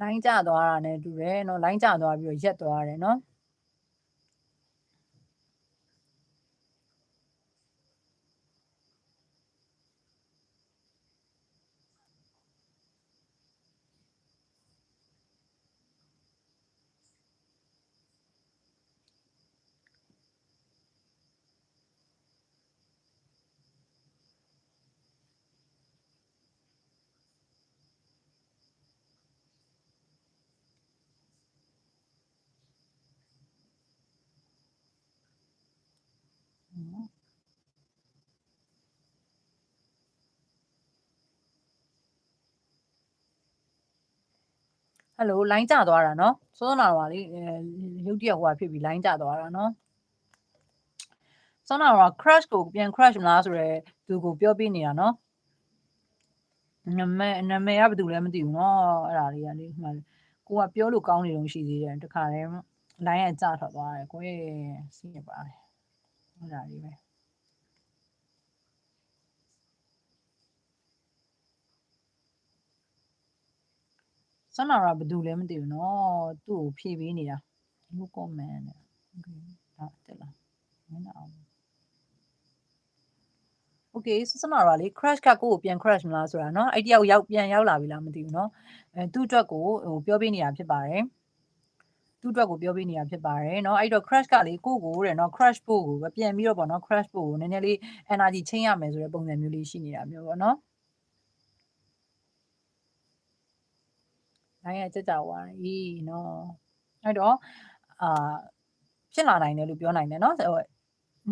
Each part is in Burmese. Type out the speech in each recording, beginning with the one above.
လိုင်းကျသွားတာနဲ့တူတယ်နော်လိုင်းကျသွားပြီးတော့ရက်သွားတယ်နော် အဲ့လိုလိုင်းကျသွားတာနော်စောနာပါလေရုပ်တရက်ဟိုကဖြစ်ပြီးလိုင်းကျသွားတာနော်စောနာက crash ကိုပြန် crash မလားဆိုတော့သူကိုပြောပြနေတာနော်နမဲနမဲကဘာတူလဲမသိဘူးနော်အဲ့ဒါလေးကလေမှကိုကပြောလို့ကောင်းနေတော့ရှိသေးတယ်တခါတည်းလိုင်းရကြထွက်သွားတယ်ကိုရဲ့စီးရပါတယ်အဲ့ဒါလေးပဲ ဆန္နာရာဘယ်သူလဲမသိဘူးเนาะသူ့ကိုဖြည့်ပေးနေတာလူကောမန်နဲ့โอเคဒါတက်လာမင်းအောင် Okay ဆန္နာရာလေ crash ကကိုကိုပြန် crash မလားဆိုတာเนาะအဲ့တယောက်ရောက်ပြန်ရောက်လာပြီလားမသိဘူးเนาะအဲသူ့အတွက်ကိုဟိုပြောပေးနေတာဖြစ်ပါတယ်သူ့အတွက်ကိုပြောပေးနေတာဖြစ်ပါတယ်เนาะအဲ့တော့ crash ကလေကိုကိုတဲ့เนาะ crash ပို့ကိုပြန်ပြီးတော့ပေါ့เนาะ crash ပို့ကိုနည်းနည်းလေး energy ချင်းရမယ်ဆိုတဲ့ပုံစံမျိုးလေးရှိနေတာမျိုးပေါ့เนาะ ဒါကကြကြဝါအေးနော်အဲ့တော့အာဖြစ်လာနိုင်တယ်လို့ပြောနိုင်တယ်နော်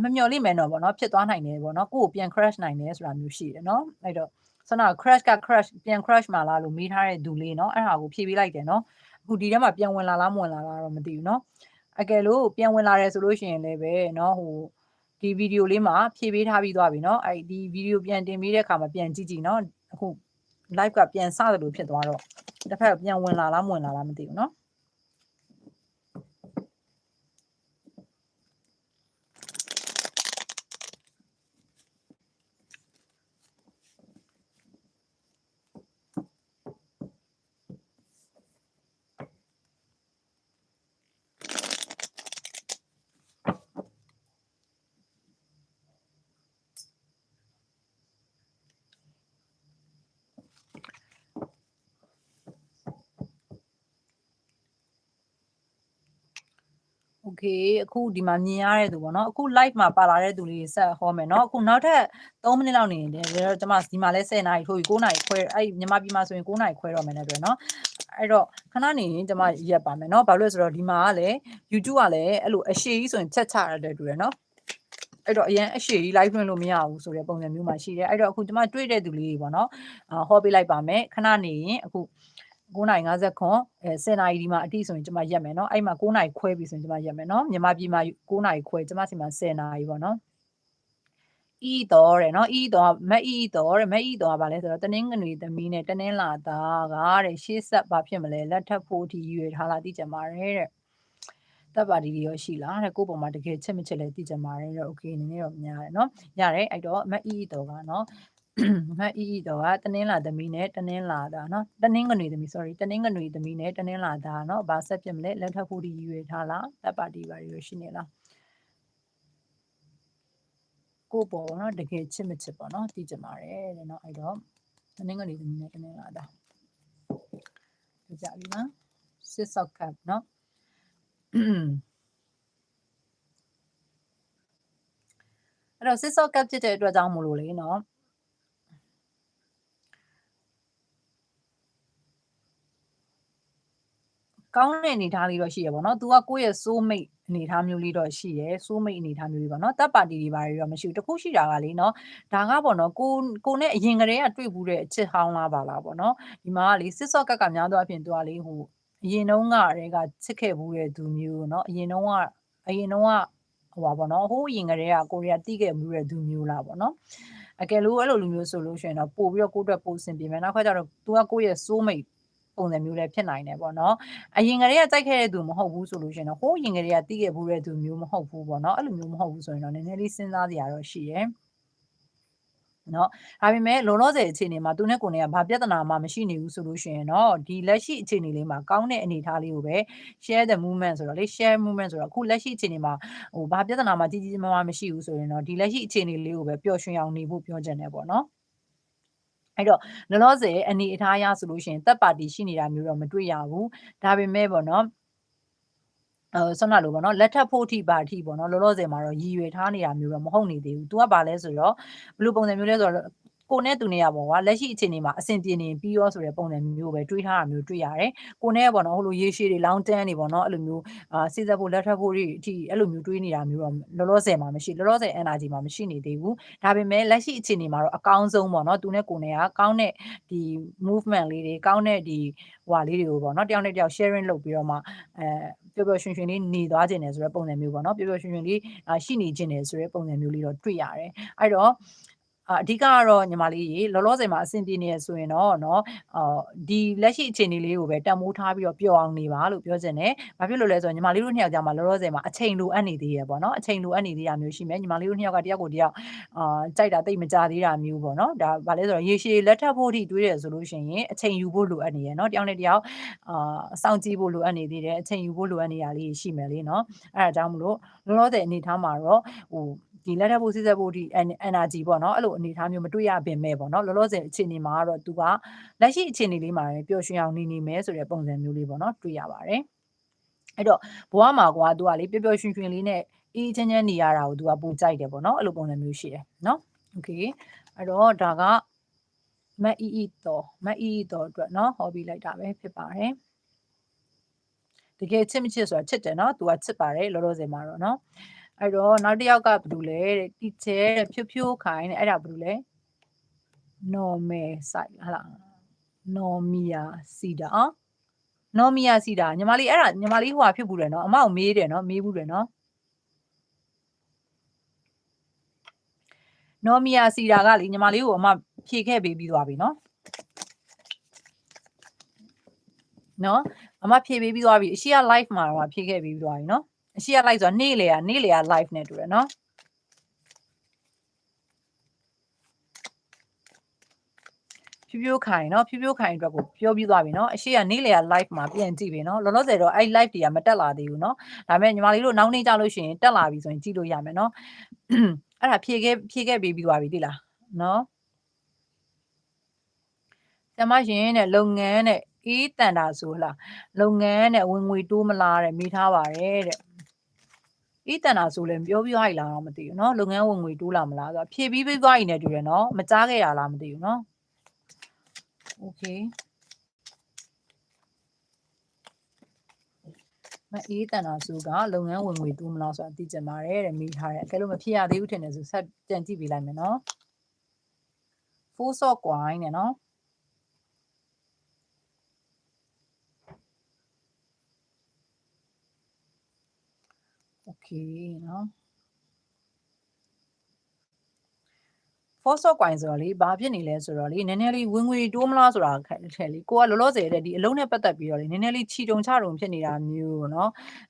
မမျော်လင့်မယ်တော့ဗောနော်ဖြစ်သွားနိုင်တယ်ဗောနော်ကိုယ့်ကိုပြန် crash နိုင်တယ်ဆိုတာမျိုးရှိတယ်နော်အဲ့တော့ဆနာ crash က crash ပြန် crash မှာလာလို့မေးထားတဲ့ဒူလေးနော်အဲ့ဟာကိုဖြည့်ပေးလိုက်တယ်နော်အခုဒီထဲမှာပြန်ဝင်လာလားမဝင်လာလားတော့မသိဘူးနော်အကယ်လို့ပြန်ဝင်လာတယ်ဆိုလို့ရှိရင်လည်းပဲနော်ဟိုဒီဗီဒီယိုလေးမှာဖြည့်ပေးထားပြီးသွားပြီနော်အဲ့ဒီဗီဒီယိုပြန်တင်ပေးတဲ့အခါမှာပြန်ကြည့်ကြည့်နော်အခု live ကပြန်စတယ်လို့ဖြစ်သွားတော့ တစ်ဖက်ကပြန်ဝင်လာလားမဝင်လာလားမသိဘူးเนาะ okay အခုဒီမှာမြင်ရတဲ့သူပေါ့နော်အခု live မှာပါလာတဲ့သူတွေဆက်ဟောမယ်နော်အခုနောက်ထပ်3မိနစ်လောက်နေနေတယ်ဒါတော့ကျွန်မဒီမှာလဲ10နာရီထိုးပြီး9နာရီခွဲအဲ့မြန်မာပြည်မှာဆိုရင်9နာရီခွဲတော့မယ်နဲ့တွေ့နော်အဲ့တော့ခဏနေရင်ကျွန်မရက်ပါမယ်နော်ဘာလို့လဲဆိုတော့ဒီမှာကလည်း YouTube ကလည်းအဲ့လိုအရှိကြီးဆိုရင်ဖြတ်ချရတဲ့တွေ့ရနော်အဲ့တော့အရင်အရှိကြီး live လွှင့်လို့မရဘူးဆိုတဲ့ပုံစံမျိုးမှာရှိတယ်အဲ့တော့အခုကျွန်မတွေ့တဲ့သူလေးတွေပေါ့နော်ဟောပေးလိုက်ပါမယ်ခဏနေရင်အခု 9:59အဲ10နာရီဒီမှာအတိဆိုရင်ကျွန်မရက်မယ်နော်အဲ့မှာ9နာရီခွဲပြီဆိုရင်ကျွန်မရက်မယ်နော်မြန်မာပြည်မှာ9နာရီခွဲကျွန်မစီမှာ10နာရီပေါ့နော်ဤတော်တဲ့နော်ဤတော်မဤတော်တဲ့မဤတော်ကဘာလဲဆိုတော့တနင်္ဂနွေသမီးနဲ့တနင်္လာသားကတဲ့ရှေ့ဆက်ဘာဖြစ်မလဲလက်ထပ်ဖို့ထိရွေထားလားသိကြပါရဲ့တဲ့တပ်ပါတီတွေရောရှိလားတဲ့ကိုယ့်ပုံမှာတကယ်ချက်မချက်လဲသိကြပါရဲ့တဲ့ okay နည်းနည်းတော့များတယ်နော်ရတယ်အဲ့တော့မအီတော်ကနော် นาะမအီအီတော့ကတနင်္လာသမီးနဲ့တနင်္လာသားเนาะတနင်္ဂနွေသမီး sorry တနင်္ဂနွေသမီးနဲ့တနင်္လာသားเนาะဘာဆက်ပြမလဲလက်ထပ်ဖို့ဒီရွေထားလားတပ်ပါတီပါရရှိနေလားကိုပေါ်ပေါ့เนาะတကယ်ချစ်မချစ်ပေါ့เนาะသိကြပါတယ်တဲ့เนาะအဲ့တော့တနင်္ဂနွေသမီးနဲ့တနင်္လာသားကြပြီနော်စစ်စောက်ကပ်เนาะအဲ့တော့စစ်စောက်ကပ်ဖြစ်တဲ့အတွက်ကြောင့်မို့လို့လေเ ကောင်းတဲ့အနေထားလေးတော့ရှိရပါတော့။ तू ကကိုယ့်ရဲ့ soul mate အနေထားမျိုးလေးတော့ရှိရယ် soul mate အနေထားမျိုးလေးပေါ့နော်။တပ်ပါတီတွေပါတွေတော့မရှိဘူး။တခုရှိတာကလေနော်။ဒါကပေါ့နော်ကိုကိုနဲ့အရင်ကတည်းကတွေ့ဘူးတဲ့အချစ်ဟောင်းလားပါလားပေါ့နော်။ဒီမှာကလေစစ်စော့ကက်ကများသောအပြင် तू ကလေဟိုအရင်တုန်းကတည်းကချစ်ခဲ့ဘူးတဲ့သူမျိုးနော်။အရင်တုန်းကအရင်တုန်းကဟိုပါပေါ့နော်။ဟိုးအရင်ကတည်းကကိုရီးယားတီးခဲ့မှုတဲ့သူမျိုးလားပေါ့နော်။အကယ်လို့အဲ့လိုလူမျိုးဆိုလို့ရှိရင်တော့ပို့ပြီးတော့ကိုယ့်အတွက်ပို့ဆင်ပြေမယ်။နောက်ခါကျတော့ तू ကကိုယ့်ရဲ့ soul mate ပုံစံမျိုးလည်းဖြစ်နိုင်တယ်ပေါ့နော်အရင်ကတည်းကကြိုက်ခဲ့တဲ့သူမဟုတ်ဘူးဆိုလို့ရှိရင်တော့ဟိုးရင်ကတည်းကတီးခဲ့ဘူးတဲ့သူမျိုးမဟုတ်ဘူးပေါ့နော်အဲ့လိုမျိုးမဟုတ်ဘူးဆိုရင်တော့နည်းနည်းလေးစဉ်းစားစရာတော့ရှိရယ်နော်ဒါပေမဲ့လောလောဆယ်အခြေအနေမှာသူနဲ့ကိုယ်နဲ့ကဘာပြဿနာမှမရှိနေဘူးဆိုလို့ရှိရင်တော့ဒီလက်ရှိအခြေအနေလေးမှာကောင်းတဲ့အနေအထားလေးကိုပဲ share the movement ဆိုတော့လေ share movement ဆိုတော့အခုလက်ရှိအခြေအနေမှာဟိုဘာပြဿနာမှကြီးကြီးမားမားမရှိဘူးဆိုရင်တော့ဒီလက်ရှိအခြေအနေလေးကိုပဲပျော်ရွှင်အောင်နေဖို့ပြောချင်တယ်ပေါ့နော် အဲ့တော့လောလောဆယ်အနေအထားအရဆိုလို့ရှိရင်တက်ပါတီရှိနေတာမျိုးတော့မတွေ့ရဘူးဒါပေမဲ့ပေါ့နော်အဲဆွမ်းနာလို့ပေါ့နော်လက်ထပ်ဖို့အထိပါအထိပေါ့နော်လောလောဆယ်မှာတော့ရည်ရွယ်ထားနေတာမျိုးတော့မဟုတ်နေသေးဘူး။ तू ကဘာလဲဆိုတော့ဘယ်လိုပုံစံမျိုးလဲဆိုတော့ ကိုနဲ့သူနဲ့ရပေါ့ကွာလက်ရှိအခြေအနေမှာအဆင်ပြေနေပြီးရောဆိုတဲ့ပုံစံမျိုးပဲတွေးထားတာမျိုးတွေ့ရတယ်။ကိုနဲ့ပေါ့နော်ဟိုလိုရေရှည်တွေလောင်းတန်းနေပေါ့နော်အဲ့လိုမျိုးအာစိစက်ဖို့လက်ထပ်ဖို့တွေအထိအဲ့လိုမျိုးတွေးနေတာမျိုးတော့လောလောဆယ်မှာမရှိလောလောဆယ် energy မှာမရှိနေသေးဘူး။ဒါပေမဲ့လက်ရှိအခြေအနေမှာတော့အကောင်းဆုံးပေါ့နော်သူနဲ့ကိုနဲ့ကကောင်းတဲ့ဒီ movement လေးတွေကောင်းတဲ့ဒီဟွာလေးတွေကိုပေါ့နော်တယောက်နဲ့တယောက် sharing လုပ်ပြီးတော့မှအဲပျော်ပျော်ရွှင်ရွှင်လေးနေသွားခြင်းတယ်ဆိုတဲ့ပုံစံမျိုးပေါ့နော်ပျော်ပျော်ရွှင်ရွှင်လေးရှိနေခြင်းတယ်ဆိုတဲ့ပုံစံမျိုးလေးတော့တွေ့ရတယ်အဲ့တော့ အဓိကကတော့ညီမလေးရေလောလောဆယ်မှာအဆင်ပြေနေရဆိုရင်တော့เนาะအော်ဒီလက်ရှိအခြေအနေလေးကိုပဲတန်မိုးထားပြီးတော့ပျော်အောင်နေပါလို့ပြောချင်တယ်။ဘာဖြစ်လို့လဲဆိုတော့ညီမလေးတို့နှစ်ယောက်ကြားမှာလောလောဆယ်မှာအချိန်လိုအပ်နေသေးရပေါ့နော်။အချိန်လိုအပ်နေသေးတာမျိုးရှိမယ်။ညီမလေးတို့နှစ်ယောက်ကတယောက်ကိုတယောက်အာကြိုက်တာတိတ်မကြသေးတာမျိုးပေါ့နော်။ဒါဘာလဲဆိုတော့ရေရှည်လက်ထပ်ဖို့အထိတွေးတယ်ဆိုလို့ရှိရင်အချိန်ယူဖို့လိုအပ်နေရเนาะ။တယောက်နဲ့တယောက်အာစောင့်ကြည့်ဖို့လိုအပ်နေသေးတယ်။အချိန်ယူဖို့လိုအပ်နေတာလေးရှိမယ်လေเนาะ။အဲဒါကြောင့်မလို့လောလောဆယ်အနေထားမှာတော့ဟို ဒီလက်ထပ်ဖို့စစ်ဆက်ဖို့ဒီ energy ပေါ့နော်အဲ့လိုအနေအထားမျိုးမတွေ့ရပင်မဲ့ပေါ့နော်လောလောဆယ်အခြေအနေမှာကတော့သူကလက်ရှိအခြေအနေလေးမှာပျော်ရွှင်အောင်နေနေမယ်ဆိုတဲ့ပုံစံမျိုးလေးပေါ့နော်တွေ့ရပါတယ်အဲ့တော့ဘဝမှာကွာသူကလေပျော်ပျော်ရွှင်ရွှင်လေးနဲ့အေးချမ်းချမ်းနေရတာကိုသူကပူကြိုက်တယ်ပေါ့နော်အဲ့လိုပုံစံမျိုးရှိတယ်နော်โอเคအဲ့တော့ဒါကမတ်အီအီတော့မတ်အီအီတော့အတွက်နော်ဟောပြီးလိုက်တာပဲဖြစ်ပါတယ်တကယ်ချစ်မချစ်ဆိုတာချစ်တယ်နော်သူကချစ်ပါတယ်လောလောဆယ်မှာတော့နော် အဲ့တော့နောက်တစ်ယောက်ကဘယ်သူလဲတဲ့ teacher ဖြိုးဖြိုးခိုင်းတဲ့အဲ့ဒါဘယ်သူလဲ normal site ဟာလား normia sida အော် normia sida ညီမလေးအဲ့ဒါညီမလေးဟိုဟာဖြစ်ဘူးတယ်နော်အမကိုမေးတယ်နော်မေးဘူးတယ်နော် normia sida ကလေညီမလေးကိုအမဖြေခဲ့ပေးပြီးသွားပြီနော်နော်အမဖြေပေးပြီးသွားပြီအရှိက live မှာတော့ဖြေခဲ့ပြီးသွားပြီနော် အရှိရ live ဆိုတော့နေ့လေကနေ့လေက live နဲ့တူတယ်နော်ဖြူဖြူခိုင်နော်ဖြူဖြူခိုင်အတွက်ကိုပြောပြီးသွားပြီနော်အရှိကနေ့လေက live မှာပြန်ကြည့်ပြီနော်လောလောဆယ်တော့အဲ့ live တွေကမတက်လာသေးဘူးနော်ဒါပေမဲ့ညီမလေးတို့နောက်နေ့ကြလို့ရှိရင်တက်လာပြီဆိုရင်ကြည့်လို့ရမယ်နော်အဲ့ဒါဖြည့်ခဲ့ဖြည့်ခဲ့ပြီးပြီးသွားပြီတိလားနော်ဆရာမရှင်တဲ့လုပ်ငန်းတဲ့အေးတန်တာဆိုလားလုပ်ငန်းတဲ့ဝင်ငွေတိုးမလားတဲ့မိထားပါတယ်တဲ့ အေးတန်တာဆိုလည်းပြောပြရည်လားတော့မသိဘူးเนาะလုပ်ငန်းဝင်ငွေတိုးလာမလားဆိုတော့ဖြည့်ပြီးပြီးသွားရင်လည်းတူတယ်เนาะမကြားခဲ့ရလားမသိဘူးเนาะโอเคမအေးတန်တာဆိုကလုပ်ငန်းဝင်ငွေတိုးမလားဆိုတာသိကြပါတယ်တဲ့မိထားတယ်အကယ်လို့မဖြစ်ရသေးဘူးထင်တယ်ဆိုဆက်ပြန်ကြည့်ပေးလိုက်မယ်เนาะ full sock ကွိုင်းနဲ့เนาะ โอเคเนาะ force of coin ဆိုတော့လေဘာဖြစ်နေလဲဆိုတော့လေနည်းနည်းလေးဝင်ငွေတိုးမလားဆိုတာထဲလေကိုကလောလောဆယ်တဲ့ဒီအလုံးနဲ့ပတ်သက်ပြီးတော့လေနည်းနည်းလေးခြီတုံချတုံဖြစ်နေတာမျိုးเนาะ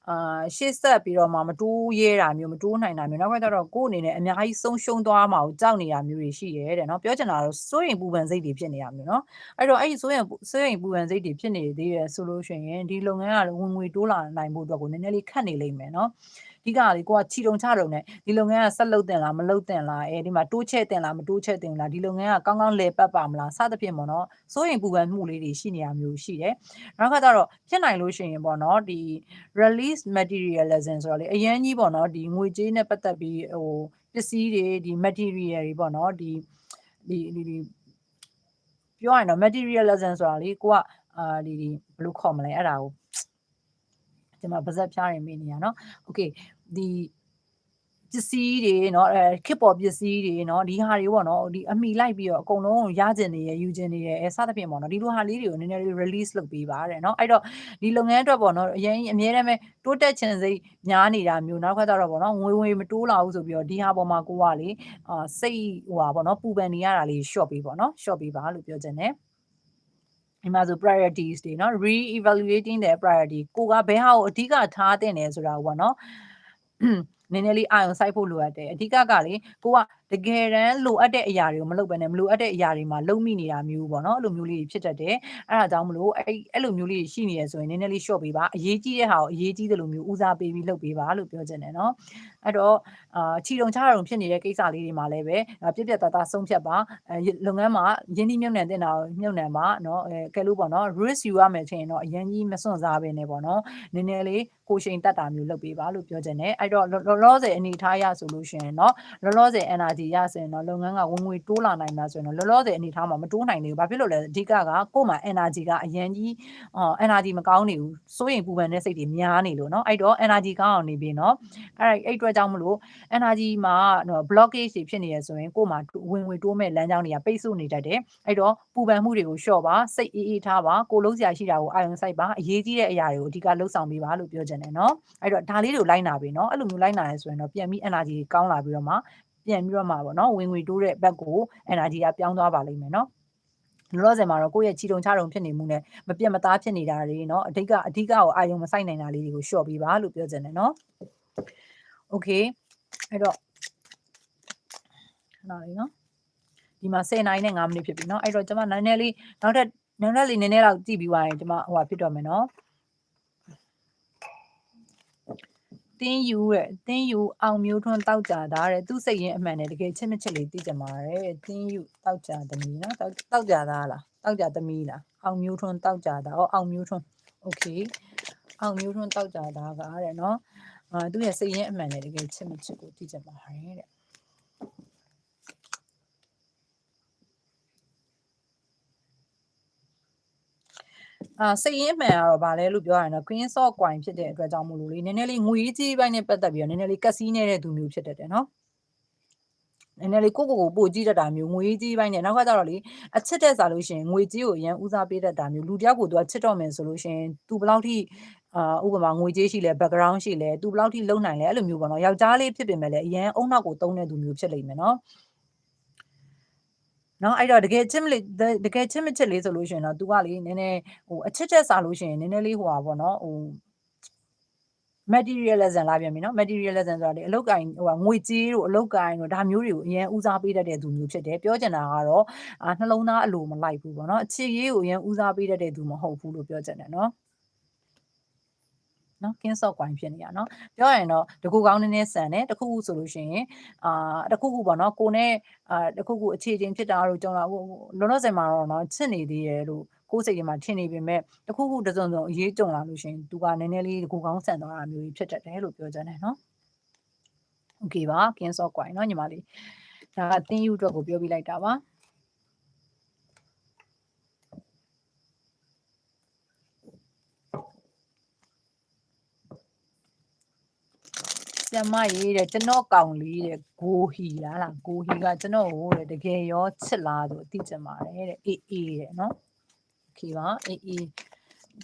အာရှေ့ဆက်ပြီးတော့မှမတိုးရဲတာမျိုးမတိုးနိုင်တာမျိုးနောက်ကကျတော့ကိုယ်အနေနဲ့အများကြီးဆုံးရှုံးသွားမှာကိုကြောက်နေတာမျိုးတွေရှိရဲတဲ့เนาะပြောချင်တာတော့စိုးရင်ပူပန်စိတ်တွေဖြစ်နေတာမျိုးเนาะအဲ့တော့အဲ့ဒီစိုးရင်စိုးရင်ပူပန်စိတ်တွေဖြစ်နေသေးတယ်ဆိုလို့ရှိရင်ဒီလုပ်ငန်းကဝင်ငွေတိုးလာနိုင်ဖို့အတွက်ကိုနည်းနည်းလေးခက်နေလိမ့်မယ်เนาะ အဓိကလေကိုကခြီတုံချတုံနဲ့ဒီလုပ်ငန်းကဆက်လုပ်တင်လားမလုပ်တင်လားအဲဒီမှာတိုးချဲ့တင်လားမတိုးချဲ့တင်လားဒီလုပ်ငန်းကကောင်းကောင်းလဲပတ်ပါမလားစသဖြင့်ပေါ့နော်စိုးရင်ပူပန်မှုလေးတွေရှိနေတာမျိုးရှိတယ်နောက်ခါကျတော့ဖြစ်နိုင်လို့ရှိရင်ပေါ့နော်ဒီ release materialism ဆိုတော့လေအရင်ကြီးပေါ့နော်ဒီငွေကြေးနဲ့ပတ်သက်ပြီးဟိုပစ္စည်းတွေဒီ material တွေပေါ့နော်ဒီဒီဒီပြောရရင်တော့ materialism ဆိုတာလေကိုကအာဒီဒီဘယ်လိုခေါ်မလဲအဲ့ဒါကို ဒီမှာပါဇက်ဖြားရင်မိနေရနော်โอเคဒီပစ္စည်းတွေเนาะအဲခစ်ပေါ်ပစ္စည်းတွေเนาะဒီဟာတွေပေါ့เนาะဒီအမိလိုက်ပြီးတော့အကုန်လုံးရကျင်နေရယူကျင်နေရအဲစသဖြင့်ပေါ့เนาะဒီလိုဟာလေးတွေကိုနည်းနည်းလေး release လုပ်ပေးပါတဲ့เนาะအဲ့တော့ဒီလုပ်ငန်းအတွက်ပေါ့เนาะအရင်အမြဲတမ်းပဲတိုးတက်ခြင်းစိတ်များနေတာမျိုးနောက်ခါကျတော့ပေါ့เนาะငွေငွေမတိုးလာဘူးဆိုပြီးတော့ဒီဟာပေါ်မှာကိုကလေအာစိတ်ဟိုဟာပေါ့เนาะပူပန်နေရတာလေး short ပေးပေါ့เนาะ short ပေးပါလို့ပြောချင်တယ် ဒီမှာဆို priorities တွေเนาะ re-evaluating their priority ကိုကဘယ်ဟာကိုအဓိကထားတင်တယ်ဆိုတာပေါ့เนาะနည်းနည်းလေးအာရုံစိုက်ဖို့လိုအပ်တယ်အဓိကကလေကိုက တတကယ်တမ်းလိုအပ်တဲ့အရာတွေကိုမလုပ်ဘဲနဲ့မလိုအပ်တဲ့အရာတွေမှာလုံမိနေတာမျိုးပေါ့နော်အဲ့လိုမျိုးလေးဖြစ်တတ်တယ်အဲ့ဒါကြောင့်မလို့အဲ့အဲ့လိုမျိုးလေးရှိနေရဆိုရင်နည်းနည်းလေး short ပေးပါအရေးကြီးတဲ့ဟာကိုအရေးကြီးတယ်လို့မျိုးဦးစားပေးပြီးလုပ်ပေးပါလို့ပြောချင်တယ်နော်အဲ့တော့အာချီတုံချတုံဖြစ်နေတဲ့ကိစ္စလေးတွေမှာလည်းပဲပြက်ပြက်သားသားဆုံးဖြတ်ပါအဲလုပ်ငန်းမှာရင်းနှီးမြှုပ်နှံတင်တာကိုမြှုပ်နှံပါနော်အဲကဲလို့ပေါ့နော် risk ယူရမယ်ဆိုရင်တော့အရင်ကြီးမစွန့်စားပဲနေပေါ့နော်နည်းနည်းလေးကိုရှိန်တက်တာမျိုးလုပ်ပေးပါလို့ပြောချင်တယ်အဲ့တော့လောလောဆယ်အနေထားရဆိုလို့ရှိရင်တော့လောလောဆယ် energy ရဆိုရင်တော့လုပ်ငန်းကဝင်ငွေတိုးလာနိုင်မှာဆိုရင်တော့လောလောဆယ်အနေထားမှာမတိုးနိုင်သေးဘူးဘာဖြစ်လို့လဲအဓိကကကို့မှာ energy ကအရင်ကြီးအော် energy မကောင်းနေဘူးစိုးရင်ပူပန်တဲ့စိတ်တွေများနေလို့เนาะအဲ့တော့ energy ကောင်းအောင်နေပြီเนาะအဲ့အဲ့အတွက်ကြောင့်မလို့ energy မှာနော် blockage တွေဖြစ်နေရဆိုရင်ကို့မှာဝင်ငွေတိုးမဲ့လမ်းကြောင်းတွေကပိတ်ဆို့နေတတ်တယ်အဲ့တော့ပူပန်မှုတွေကိုလျှော့ပါစိတ်အေးအေးထားပါကိုလုံးစရာရှိတာကိုအာရုံစိုက်ပါအရေးကြီးတဲ့အရာတွေကိုအဓိကလှုပ်ဆောင်ပေးပါလို့ပြောချင်တယ်เนาะအဲ့တော့ဒါလေးတွေကိုလိုက်နာပြီเนาะအဲ့လိုမျိုးလိုက်နာရဲဆိုရင်တော့ပြန်ပြီး energy ကောင်းလာပြီးတော့မှ ပြန်ပြီးတော့မှပေါ့နော်ဝင်ငွေတိုးတဲ့ဘက်ကို energy ကပြောင်းသွားပါလိမ့်မယ်နော်လောလောဆယ်မှာတော့ကိုယ့်ရဲ့ချီတုံချတုံဖြစ်နေမှုနဲ့မပြတ်မသားဖြစ်နေတာတွေเนาะအဓိကအဓိကကိုအာရုံမစိုက်နိုင်တာလေးတွေကိုလျှော့ပေးပါလို့ပြောချင်တယ်เนาะ okay အဲ့တော့ခဏလေးเนาะဒီမှာ10နိုင်နဲ့5မိနစ်ဖြစ်ပြီเนาะအဲ့တော့ကျွန်မနည်းနည်းလေးနောက်ထပ်နောက်ထပ်လေးနည်းနည်းလောက်ကြည့်ပြီးသွားရင်ကျွန်မဟိုဟာဖြစ်တော့မယ်เนาะ တင်းယူတဲ့တင်းယူအောင်မျိုးထွန်းတောက်ကြတာတဲ့သူစိတ်ရင်းအမှန်နဲ့တကယ်ချစ်မချစ်လေးသိကြမှာတဲ့တင်းယူတောက်ကြသမီးနော်တောက်တောက်ကြတာလားတောက်ကြသမီးလားအောင်မျိုးထွန်းတောက်ကြတာဟောအောင်မျိုးထွန်းโอเคအောင်မျိုးထွန်းတောက်ကြတာကတဲ့နော်အာသူရဲ့စိတ်ရင်းအမှန်နဲ့တကယ်ချစ်မချစ်ကိုသိကြမှာတဲ့ အာစိတ်ရင်းမှန်ကတော့ဗာလဲလို့ပြောရရင်တော့ Queen of Coin ဖြစ်တဲ့အတွက်ကြောင့်မို့လို့လေနည်းနည်းလေးငွေကြီးပိုင်းနဲ့ပတ်သက်ပြီးတော့နည်းနည်းလေးကက်စီနေတဲ့သူမျိုးဖြစ်တတ်တယ်နော်နည်းနည်းလေးကိုကိုကိုပို့ကြည့်တတ်တာမျိုးငွေကြီးပိုင်းနဲ့နောက်ကကျတော့လေအချစ်တဲ့စားလို့ရှိရင်ငွေကြီးကိုအရင်ဦးစားပေးတတ်တာမျိုးလူတယောက်ကိုသူကချစ်တော့မယ်ဆိုလို့ရှိရင်သူဘယ်လောက်ထိအာဥပမာငွေကြေးရှိလဲ background ရှိလဲသူဘယ်လောက်ထိလုံနိုင်လဲအဲ့လိုမျိုးပေါ့နော်ယောက်ျားလေးဖြစ်ပေမဲ့လည်းအရင်အုံနောက်ကိုတုံးတဲ့သူမျိုးဖြစ်လိမ့်မယ်နော် နော်အဲ့တော့တကယ်ချစ်မလေးတကယ်ချစ်မချစ်လေးဆိုလို့ရှိရင်တော့ तू ကလေနည်းနည်းဟိုအချစ်ချက်စားလို့ရှိရင်နည်းနည်းလေးဟိုပါပေါ့နော်ဟို materialism လာပြန်ပြီနော် materialism ဆိုတာလေအလုတ်ကင်ဟိုငွေကြေးတို့အလုတ်ကင်တို့ဒါမျိုးတွေကိုအရင်ဦးစားပေးတတ်တဲ့သူမျိုးဖြစ်တယ်ပြောချင်တာကတော့အာနှလုံးသားအလိုမလိုက်ဘူးပေါ့နော်အခြေရေးကိုအရင်ဦးစားပေးတတ်တဲ့သူမဟုတ်ဘူးလို့ပြောချင်တယ်နော် နော်ကင်းဆော့ကွိုင်းဖြစ်နေရနော်ပြောရရင်တော့တကူကောင်းနည်းနည်းဆန်တယ်တခုခုဆိုလို့ရှိရင်အာတခုခုပေါ့နော်ကိုနဲ့အာတခုခုအခြေချင်းဖြစ်တာတို့ကြောင့်လားလောလောဆယ်မှာတော့နော်ချစ်နေသေးရဲ့လို့ကိုယ်စိတ်ထဲမှာထင်နေပေမဲ့တခုခုတစုံစုံအရေးကြုံလာလို့ရှိရင်သူကနည်းနည်းလေးတကူကောင်းဆန်သွားတာမျိုးကြီးဖြစ်တတ်တယ်လို့ပြောချင်တယ်နော်โอเคပါကင်းဆော့ကွိုင်းနော်ညီမလေးဒါကတင်းယူအတွက်ကိုပြောပြလိုက်တာပါ ကျမရေးတဲ့ကျွန်တော်ကောင်လေးတဲ့ဂိုဟီလားလားဂိုဟီကကျွန်တော်ကိုတဲ့တကယ်ရောချစ်လားဆိုအသိချင်ပါတယ်တဲ့အေးအေးတဲ့နော်โอเคပါအေးအေး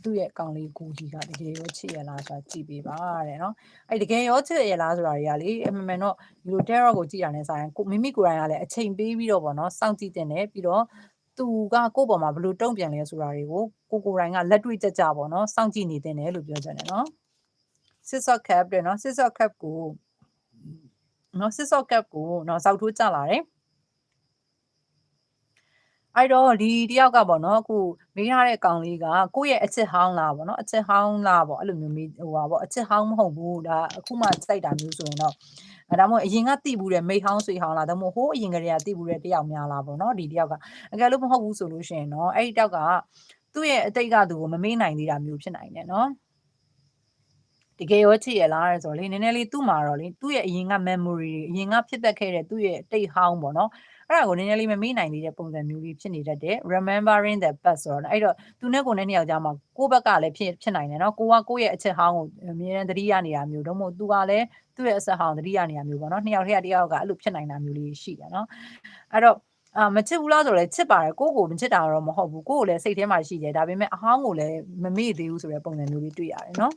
သူ့ရဲ့ကောင်လေးဂိုဟီကတကယ်ရောချစ်ရလားဆိုတာကြည့်ပေးပါတဲ့နော်အဲ့တကယ်ရောချစ်ရလားဆိုတာတွေကလေအမှန်မှန်တော့ဒီလို terror ကိုကြည့်ရတဲ့ဆိုင်ကိုမိမိကိုယ်တိုင်ကလည်းအချိန်ပေးပြီးတော့ဗောနော်စောင့်ကြည့်တင်တယ်ပြီးတော့သူကကိုယ့်ပေါ်မှာဘယ်လိုတုံ့ပြန်လဲဆိုတာတွေကိုကိုကိုယ်တိုင်ကလက်တွေ့ကြကြပေါ့နော်စောင့်ကြည့်နေတင်တယ်လို့ပြောချင်တယ်နော် six of cap တဲ့နော် six of cap ကိုနော် six of cap ကိုနော်စောက်ထိုးကြလာတယ်အဲ့တော့ဒီတယောက်ကပေါ့နော်အခုမေးရတဲ့ကောင်လေးကကိုယ့်ရဲ့အချစ်ဟောင်းလားပေါ့နော်အချစ်ဟောင်းလားပေါ့အဲ့လိုမျိုးမေးဟိုပါပေါ့အချစ်ဟောင်းမဟုတ်ဘူးဒါအခုမှစိုက်တာမျိုးဆိုရင်တော့အဲဒါမှမဟုတ်အရင်ကတိဘူးတဲ့မိဟောင်းဆွေဟောင်းလားဒါမှမဟုတ်ဟိုးအရင်ကတည်းကတိဘူးတဲ့တယောက်များလားပေါ့နော်ဒီတယောက်ကအကယ်လို့မဟုတ်ဘူးဆိုလို့ရှိရင်တော့အဲ့ဒီတယောက်ကသူ့ရဲ့အတိတ်ကသူကိုမမေ့နိုင်သေးတာမျိုးဖြစ်နိုင်တယ်နော် တကယ်ရောချစ်ရလားဆိုတော့လေနည်းနည်းလေးသူ့မှာတော့လေသူ့ရဲ့အရင်က memory အရင်ကဖြစ်သက်ခဲ့တဲ့သူ့ရဲ့တိတ်ဟောင်းပေါ့နော်အဲ့ဒါကိုနည်းနည်းလေးမမေ့နိုင်သေးတဲ့ပုံစံမျိုးလေးဖြစ်နေတတ်တယ် remembering the past ဆိုတော့အဲ့တော့သူနဲ့ကိုနဲ့နှစ်ယောက်ကြားမှာကိုယ့်ဘက်ကလည်းဖြစ်ဖြစ်နိုင်တယ်နော်ကိုကကိုယ့်ရဲ့အချက်ဟောင်းကိုအမြဲတမ်းသတိရနေတာမျိုးတော့မဟုတ်သူကလည်းသူ့ရဲ့အဆက်ဟောင်းသတိရနေတာမျိုးပေါ့နော်နှစ်ယောက်ထဲကတစ်ယောက်ကအဲ့လိုဖြစ်နိုင်တာမျိုးလေးရှိတယ်နော်အဲ့တော့အာမချစ်ဘူးလားဆိုတော့ချစ်ပါတယ်ကိုကိုမချစ်တာတော့မဟုတ်ဘူးကိုကိုလည်းစိတ်ထဲမှာရှိတယ်ဒါပေမဲ့အဟောင်းကိုလည်းမမေ့သေးဘူးဆိုတဲ့ပုံစံမျိုးလေးတွေ့ရတယ်နော်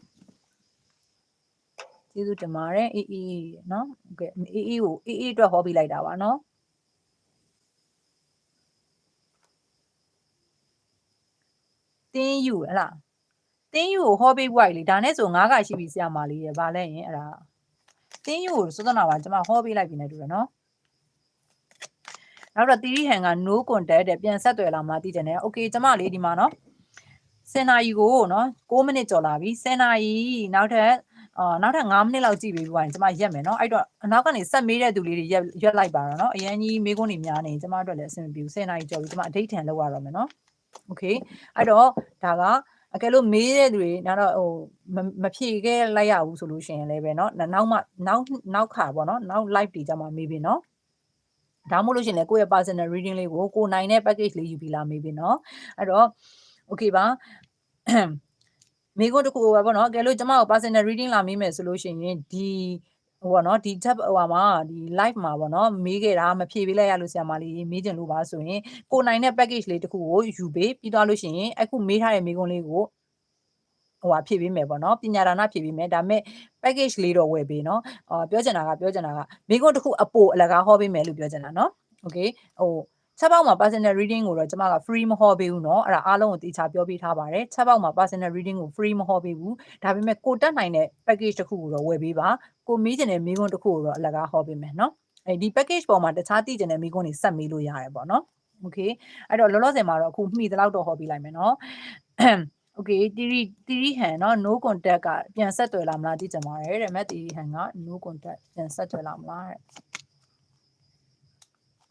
ကျေးဇူးတင်ပါတယ်အေးအေးเนาะโอเคအေးအေးကိုအေးအေးအတွက်ဟောပြလိုက်တာပါเนาะတင်းယူဟလားတင်းယူကိုဟောပေးပွားလေဒါနဲ့ဆိုငါးကရှိပြီဆရာမလေးရယ်ဗာလဲရင်အဲ့ဒါတင်းယူကိုစောစောနာပါကျွန်မဟောပေးလိုက်ပြီနဲ့တူတယ်เนาะ နောက်တော့တီရီဟန်က no contact တဲ့ပြန်ဆက်သွယ်လာမှသိကြတယ် okay ကျမလေးဒီမှာနော်10နာရီကိုနော်6မိနစ်ကျော်လာပြီ10နာရီနောက်ထပ် အာနောက်ထပ်9မိနစ်လောက်ကြည့်ပြီးပြီးရင်ကျမရက်မယ်နော်အဲ့တော့အနောက်ကနေဆက်မေးတဲ့သူလေးတွေရက်ရက်လိုက်ပါတော့နော်အရန်ကြီးမေးခွန်းတွေများနေကျမတို့လည်းအဆင်မပြေဘူး10နာရီကျော်ပြီကျမအဒိတ်ထန်လောက်ရတော့မယ်နော် okay အဲ့တော့ဒါကအကယ်လို့မေးတဲ့သူတွေနောက်တော့ဟိုမဖြေခဲ့လိုက်ရဘူးဆိုလို့ရှိရင်လည်းပဲเนาะနောက်မှနောက်နောက်ခါပေါ့เนาะနောက် live တွေကြမှာမေးပြီเนาะဒါမှမဟုတ်လို့ရှိရင်လည်းကိုယ့်ရဲ့ personal reading လေးကိုကိုနိုင်တဲ့ package လေးယူပြီးလာမေးပြီเนาะအဲ့တော့ okay ပါ မိကိုတခုပဲပေါ့နော်ကဲလို့ကျမကို personal reading လာမေးမယ်ဆိုလို့ရှိရင်ဒီဟိုပေါ့နော်ဒီ tab ဟိုမှာဒီ live မှာပေါ့နော်မေးခဲ့တာမဖြေပေးလိုက်ရလို့ဆရာမလေးမေးကြလို့ပါဆိုရင်ကိုနိုင်တဲ့ package လေးတခုကိုယူပေးပြီးသွားလို့ရှိရင်အခုမေးထားတဲ့မေးခွန်းလေးကိုဟိုဟာဖြည့်ပေးမယ်ပေါ့နော်ပညာဒါနဖြည့်ပေးမယ်ဒါပေမဲ့ package လေးတော့ဝယ်ပေးနော်အော်ပြောချင်တာကပြောချင်တာကမိကုန်းတစ်ခုအပိုအလကားဟောပေးမယ်လို့ပြောချင်တာနော် okay ဟို ချက်ပေါက်မှာ personal reading ကိုတော့ကျမက free မဟောပေးဘူးเนาะအဲ့ဒါအားလုံးကိုတေချာပြောပြထားပါတယ်ချက်ပေါက်မှာ personal reading ကို free မဟောပေးဘူးဒါပေမဲ့ကိုတက်နိုင်တဲ့ package တစ်ခုကိုတော့ဝယ်ပေးပါကိုမေးချင်တဲ့မိကုန်းတစ်ခုကိုတော့အလကားဟောပေးမယ်เนาะအဲ့ဒီ package ပေါ်မှာတခြားသိချင်တဲ့မိကုန်းတွေဆက်မေးလို့ရတယ်ပေါ့เนาะ okay အဲ့တော့လောလောဆယ်မှာတော့အခုမှီတလောက်တော့ဟောပေးလိုက်မယ်เนาะ okay တီရီတီရီဟန်เนาะ no contact ကပြန်ဆက်သွယ်လာမလားသိချင်ပါတယ်တဲ့မဲ့တီရီဟန်က no contact ပြန်ဆက်သွယ်လာမလားတဲ့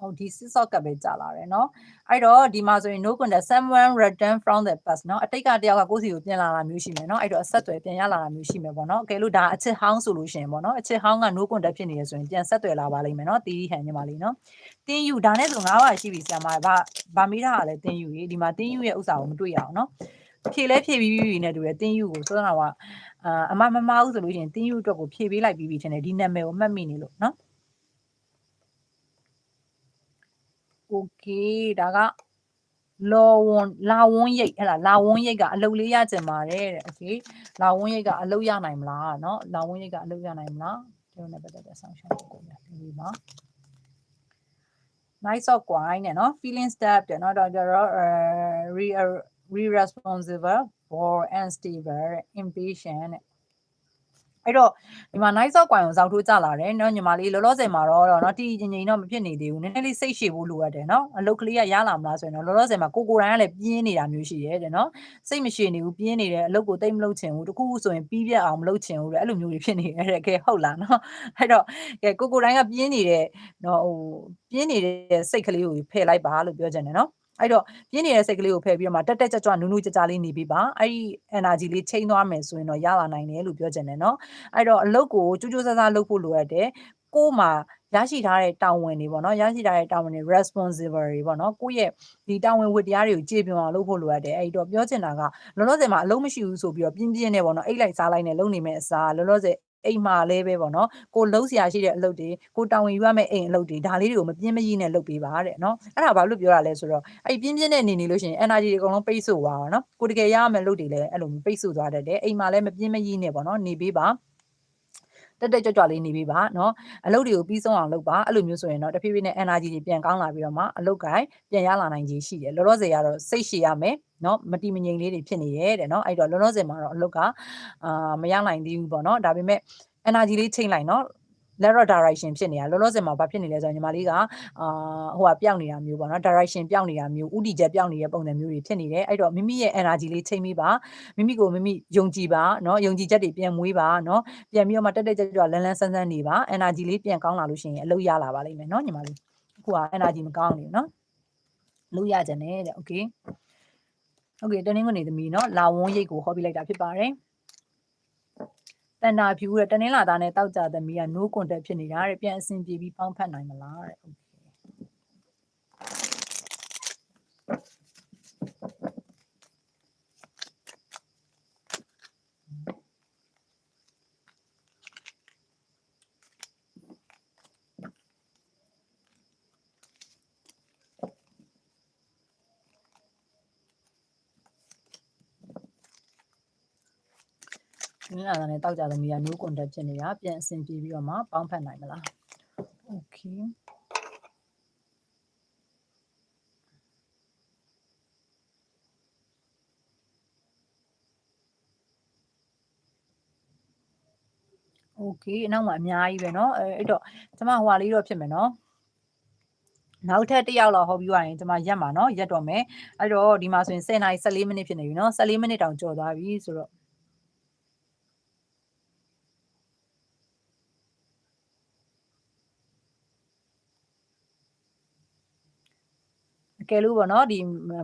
ဟိုဒီ six ကပဲကြာလာတယ်เนาะအဲ့တော့ဒီမှာဆိုရင် no contact someone return from the past เนาะအတိတ်ကတယောက်ကကိုယ့်စီကိုပြန်လာတာမျိုးရှိမယ်เนาะအဲ့တော့အဆက်သွယ်ပြန်ရလာတာမျိုးရှိမယ်ပေါ့เนาะအကယ်လို့ဒါအချစ်ဟောင်းဆိုလို့ရှိရင်ပေါ့เนาะအချစ်ဟောင်းက no contact ဖြစ်နေရဆိုရင်ပြန်ဆက်သွယ်လာပါလိမ့်မယ်เนาะတီရီဟန်ညီမလေးเนาะတင်းယူဒါနဲ့ဆို၅ပါးရှိပြီဆရာမဘာဘာမိတာကလည်းတင်းယူကြီးဒီမှာတင်းယူရဲ့ဥစ္စာကိုမတွေ့ရအောင်เนาะဖြေလဲဖြေပြီးပြီနဲ့တူတယ်တင်းယူကိုဆိုတော့ကအာအမမမအောင်ဆိုလို့ရှိရင်တင်းယူအတွက်ကိုဖြေပေးလိုက်ပြီးပြီထင်တယ်ဒီနာမည်ကိုမှတ်မိနေလို့เนาะ okay ဒါကလောဝွန်လာဝွန်ရိတ်ဟဲ့လားလာဝွန်ရိတ်ကအလုတ်လေးရကျင်ပါတယ်တဲ့ okay လာဝွန်ရိတ်ကအလုတ်ရနိုင်မလားเนาะလာဝွန်ရိတ်ကအလုတ်ရနိုင်မလားကျွန်တော်လည်းပတ်သက်တဲ့ဆောင်းရှောင်းကိုပြန်ပြီးပါ nice of wine နဲ့เนาะ feeling step တဲ့เนาะတော့ကျတော့ re re responsive for unstable impatient အဲ့တော့ဒီမှာ night shot ကွိုင်ကိုဇောက်ထိုးကြလာတယ်နော်ညီမလေးလောလောဆယ်မှာတော့တော့နော်တီငင်ငင်တော့မဖြစ်နေသေးဘူးနည်းနည်းလေးစိတ်ရှည်ဖို့လိုအပ်တယ်နော်အလုတ်ကလေးကရလာမလားဆိုရင်တော့လောလောဆယ်မှာကိုကိုတိုင်းကလည်းပြင်းနေတာမျိုးရှိတယ်တဲ့နော်စိတ်မရှည်နေဘူးပြင်းနေတယ်အလုတ်ကိုတိတ်မလုပ်ချင်ဘူးတခုခုဆိုရင်ပြီးပြတ်အောင်မလုပ်ချင်ဘူးတဲ့အဲ့လိုမျိုးတွေဖြစ်နေတယ်တဲ့ကဲဟုတ်လားနော်အဲ့တော့ကဲကိုကိုတိုင်းကပြင်းနေတဲ့နော်ဟိုပြင်းနေတဲ့စိတ်ကလေးကိုဖယ်လိုက်ပါလို့ပြောချင်တယ်နော် အဲ့တော့ပြင်းနေတဲ့စိတ်ကလေးကိုဖယ်ပြီးတော့မှတက်တက်ကြွကြွနူးနူးကြကြလေးနေပြီးပါအဲ့ဒီ energy လေးချိန်သွားမယ်ဆိုရင်တော့ရလာနိုင်တယ်လို့ပြောချင်တယ်နော်အဲ့တော့အလုပ်ကိုကြိုးကြိုးစားစားလုပ်ဖို့လိုအပ်တယ်ကိုယ်မှာရရှိထားတဲ့တာဝန်တွေပေါ့နော်ရရှိထားတဲ့တာဝန်တွေ responsibility ပေါ့နော်ကိုယ့်ရဲ့ဒီတာဝန်ဝတ္တရားတွေကိုကြည်ပြွန်အောင်လုပ်ဖို့လိုအပ်တယ်အဲ့ဒီတော့ပြောချင်တာကလောလောဆယ်မှာအလုံးမရှိဘူးဆိုပြီးတော့ပြင်းပြင်းနဲ့ပေါ့နော်အိတ်လိုက်စားလိုက်နဲ့လုပ်နေမယ့်အစားလောလောဆယ် အိမ်မှာလည်းပဲပေါ့နော်ကိုလုံးစရာရှိတဲ့အလုပ်တွေကိုတောင်းဝင်ယူရမယ့်အိမ်အလုပ်တွေဒါလေးတွေကိုမပြင်းမကြီးနဲ့လုပ်ပေးပါတဲ့နော်အဲ့ဒါဘာလို့ပြောရလဲဆိုတော့အဲ့ပြင်းပြင်းနဲ့နေနေလို့ရှိရင် energy တွေအကုန်လုံးပိတ်ဆို့သွားပါနော်ကိုတကယ်ရရမယ့်လုပ်တွေလည်းအဲ့လိုပိတ်ဆို့သွားတတ်တယ်အိမ်မှာလည်းမပြင်းမကြီးနဲ့ပေါ့နော်နေပေးပါ တက်တက်ကြွကြွလေးနေပြီးပါနော်အလုပ်တွေကိုပြီးဆုံးအောင်လုပ်ပါအဲ့လိုမျိုးဆိုရင်တော့တဖြည်းဖြည်းနဲ့ energy တွေပြန်ကောင်းလာပြီးတော့မှအလုပ်ကိုင်းပြန်ရလာနိုင်ခြေရှိတယ်လောလောဆယ်ကတော့စိတ်ရှည်ရမယ်နော်မတိမငြိမ်လေးတွေဖြစ်နေရဲတဲ့နော်အဲ့တော့လောလောဆယ်မှာတော့အလုပ်ကအာမရနိုင်သေးဘူးပေါ့နော်ဒါပေမဲ့ energy လေးချိန်လိုက်နော် lateral direction ဖြစ်နေတာလောလောဆယ်မှာဘာဖြစ်နေလဲဆိုတော့ညီမလေးကအာဟိုကပျောက်နေတာမျိုးပေါ့နော် direction ပျောက်နေတာမျိုးဥတီချက်ပျောက်နေတဲ့ပုံစံမျိုးတွေဖြစ်နေတယ်အဲ့တော့မိမိရဲ့ energy လေးချိန်မိပါမိမိကိုမိမိယုံကြည်ပါနော်ယုံကြည်ချက်တွေပြန်မွေးပါနော်ပြန်ပြီးတော့မှတက်တက်ကြွကြွလန်းလန်းဆန်းဆန်းနေပါ energy လေးပြန်ကောင်းလာလို့ရှိရင်အလုပ်ရလာပါလိမ့်မယ်နော်ညီမလေးအခုက energy မကောင်းနေဘူးနော်လုပ်ရကြတယ်တဲ့ okay okay တနင်္ဂနွေနေ့သမီးနော်လာဝန်းရိတ်ကိုဟောပြလိုက်တာဖြစ်ပါတယ် တန်တာဖြူတဲ့တနင်္လာသားနဲ့တောက်ကြသမီးက no contact ဖြစ်နေတာတဲ့ပြန်အဆင်ပြေပြီးပေါင်းဖက်နိုင်မလားတဲ့ င်လာတာနဲ့တောက်ကြသမီးက no contact ဖြစ်နေတာပြန်အဆင်ပြေပြီးတော့မှပေါင်းဖက်နိုင်မလား okay โอเคအနောက်မှာအများကြီးပဲเนาะအဲအဲ့တော့ကျမဟိုဟာလေးတော့ဖြစ်မယ်เนาะ နောက်ထပ်တစ်ယောက်လောက်ဟောပြီးသွားရင်ကျွန်မရက်မှာเนาะရက်တော့မယ်အဲ့တော့ဒီမှာဆိုရင်10နာရီ14မိနစ်ဖြစ်နေပြီเนาะ14မိနစ်တောင်ကျော်သွားပြီဆိုတော့ အကယ်လို့ပေါ့နော်ဒီ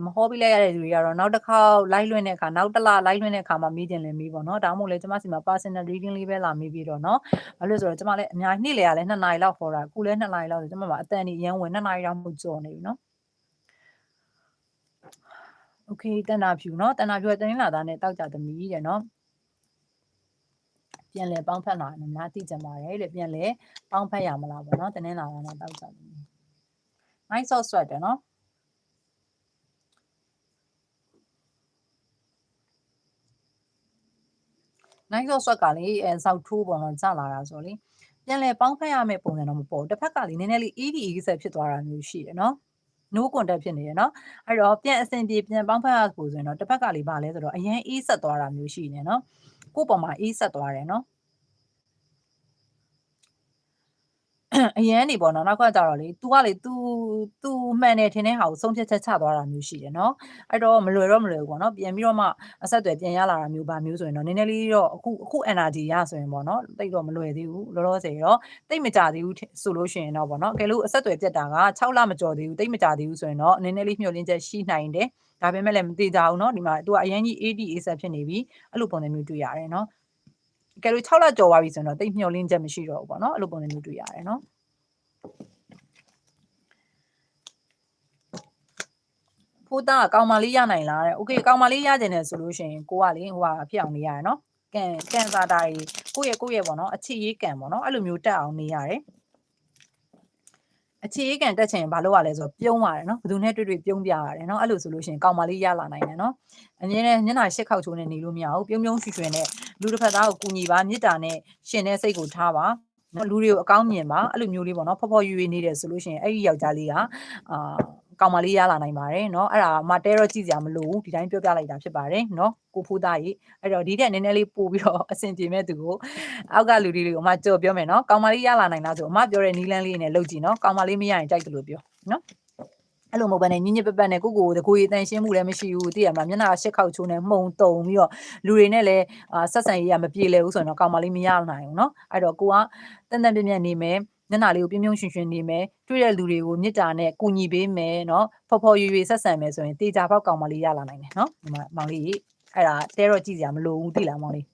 မဟောပြီးလိုက်ရတဲ့လူတွေကတော့နောက်တစ်ခေါက် live လွှင့်တဲ့အခါနောက်တစ်လ live လွှင့်တဲ့အခါမှာမေးတင်လည်းမေးပေါ့နော်ဒါမှမဟုတ်လေကျွန်မစီမှာ personal reading လေးပဲလာမေးပြီးတော့နော်ဘာလို့လဲဆိုတော့ကျွန်မလည်းအများကြီးနေ့လေရလဲ2နာရီလောက်ခေါ်တာအခုလည်း2နာရီလောက်ဆိုကျွန်မမှာအတန်ကြီးရမ်းဝင်2နာရီလောက်မှုကြော်နေပြီနော်โอเคတန်တာဖြူเนาะတန်တာဖြူကတင်းလာသားနဲ့တောက်ကြသမီးတဲ့เนาะပြန်လဲပေါင်းဖက်လာတယ်များသိကြပါတယ်လေပြန်လဲပေါင်းဖက်ရမလားပေါ့เนาะတင်းလာသားနဲ့တောက်ကြသမီး nice sauce sweat တယ်เนาะ နိုင်ဆော့ဆွက်ကလေအဲစောက်ထိုးပေါ်တော့ကျလာတာဆိုလေပြန်လဲပေါင်းဖက်ရမယ့်ပုံစံတော့မပေါ်တစ်ဖက်ကလေနည်းနည်းလေး ED ဆက်ဖြစ်သွားတာမျိုးရှိတယ်နော် no contact ဖြစ်နေရနော်အဲ့တော့ပြန်အဆင်ပြေပြန်ပေါင်းဖက်ရပို့ဆိုရင်တော့တစ်ဖက်ကလေပါလဲဆိုတော့အရင် E ဆက်သွားတာမျိုးရှိနေနော်ကိုယ့်ပေါ်မှာ E ဆက်သွားတယ်နော် အရန်နေပေါ့နော်နောက်ကကြတော့လေ तू ကလေ तू तू မှန်တယ်ထင်တဲ့ဟာကိုဆုံးဖြတ်ချက်ချသွားတာမျိုးရှိတယ်နော်အဲ့တော့မလွယ်တော့မလွယ်ဘူးပေါ့နော်ပြန်ပြီးတော့မှအဆက်အသွယ်ပြန်ရလာတာမျိုးပါမျိုးဆိုရင်တော့နည်းနည်းလေးတော့အခုအခု energy ရဆိုရင်ပေါ့နော်တိတ်တော့မလွယ်သေးဘူးလောလောဆယ်တော့တိတ်မကြသေးဘူးဆိုလို့ရှိရင်တော့ပေါ့နော်အကယ်လို့အဆက်အသွယ်ပြတ်တာက6လမကျော်သေးဘူးတိတ်မကြသေးဘူးဆိုရင်တော့နည်းနည်းလေးမျှော်လင့်ချက်ရှိနိုင်တယ်ဒါပေမဲ့လည်းမသေးကြဘူးเนาะဒီမှာ तू ကအရင်ကြီး AD A ဆက်ဖြစ်နေပြီအဲ့လိုပုံစံမျိုးတွေ့ရတယ်เนาะ ကဲလို့6လကျော်သွားပြီဆိုရင်တော့တိတ်မျှော်လင့်ချက်မရှိတော့ဘူးပေါ့နော်အဲ့လိုပုံစံမျိုးတွေ့ရတယ်နော်ဖိုးသားကကောင်မလေးရနိုင်လားတဲ့။ Okay ကောင်မလေးရကျင်တယ်ဆိုလို့ရှိရင်ကိုကလေဟိုဟာဖြစ်အောင်နေရတယ်နော်။ကန်ကန်စာတာတွေကိုယ့်ရဲ့ကိုယ့်ရဲ့ပေါ့နော်အခြေရေးကန်ပေါ့နော်အဲ့လိုမျိုးတက်အောင်နေရတယ်။အခြေရေးကန်တက်ချင်ဘာလို့ရလဲဆိုတော့ပြုံးရတယ်နော်ဘယ်သူနဲ့တွေ့တွေ့ပြုံးပြရတယ်နော်အဲ့လိုဆိုလို့ရှိရင်ကောင်မလေးရလာနိုင်တယ်နော်အမြဲတမ်းညနာရှစ်ခေါက်ချိုးနဲ့နေလို့မရဘူးပြုံးပြုံးရွှွှွနဲ့ လူတစ်ဖက်သားကိုကူညီပါမေတ္တာနဲ့ရှင်တဲ့စိတ်ကိုထားပါနော်လူတွေကိုအကောင်းမြင်ပါအဲ့လိုမျိုးလေးပေါ့နော်ဖော်ဖော်ရွရွနေတယ်ဆိုလို့ရှိရင်အဲ့ဒီယောက်ျားလေးကအာကောင်မလေးရလာနိုင်ပါတယ်เนาะအဲ့ဒါမတဲတော့ကြည့်စရာမလိုဘူးဒီတိုင်းပြောပြလိုက်တာဖြစ်ပါတယ်เนาะကိုဖိုးသားကြီးအဲ့တော့ဒီတက်နည်းနည်းလေးပို့ပြီးတော့အဆင်ပြေမဲ့သူကိုအောက်ကလူတွေကိုအမကြော်ပြောမယ်เนาะကောင်မလေးရလာနိုင်လားဆိုအမပြောတဲ့နီလန်းလေးနဲ့လုပ်ကြည့်เนาะကောင်မလေးမရရင်ကြိုက်တယ်လို့ပြောเนาะ အဲ့လိုမဟုတ်ဘဲနဲ့ညညပပတ်နဲ့ကိုကိုတကိုရီတန်ရှင်းမှုလည်းမရှိဘူးသိရမလားမျက်နှာရှစ်ခေါက်ချိုးနဲ့မှုံတုံပြီးတော့လူတွေနဲ့လည်းဆက်ဆံရေးကမပြေလည်ဘူးဆိုရင်တော့ကောင်မလေးမရနိုင်ဘူးเนาะအဲ့တော့ကိုကတန်တန်ပြင်းပြင်းနေမယ်မျက်နှာလေးကိုပြင်းပြင်းရွှင်ရွှင်နေမယ်တွေ့တဲ့လူတွေကိုမေတ္တာနဲ့ကူညီပေးမယ်เนาะဖော်ဖော်ရွရွဆက်ဆံမယ်ဆိုရင်တေချာပေါက်ကောင်မလေးရလာနိုင်တယ်เนาะဒီမှာမောင်လေးအဲ့ဒါတဲတော့ကြည့်စရာမလိုဘူးသိလားမောင်လေး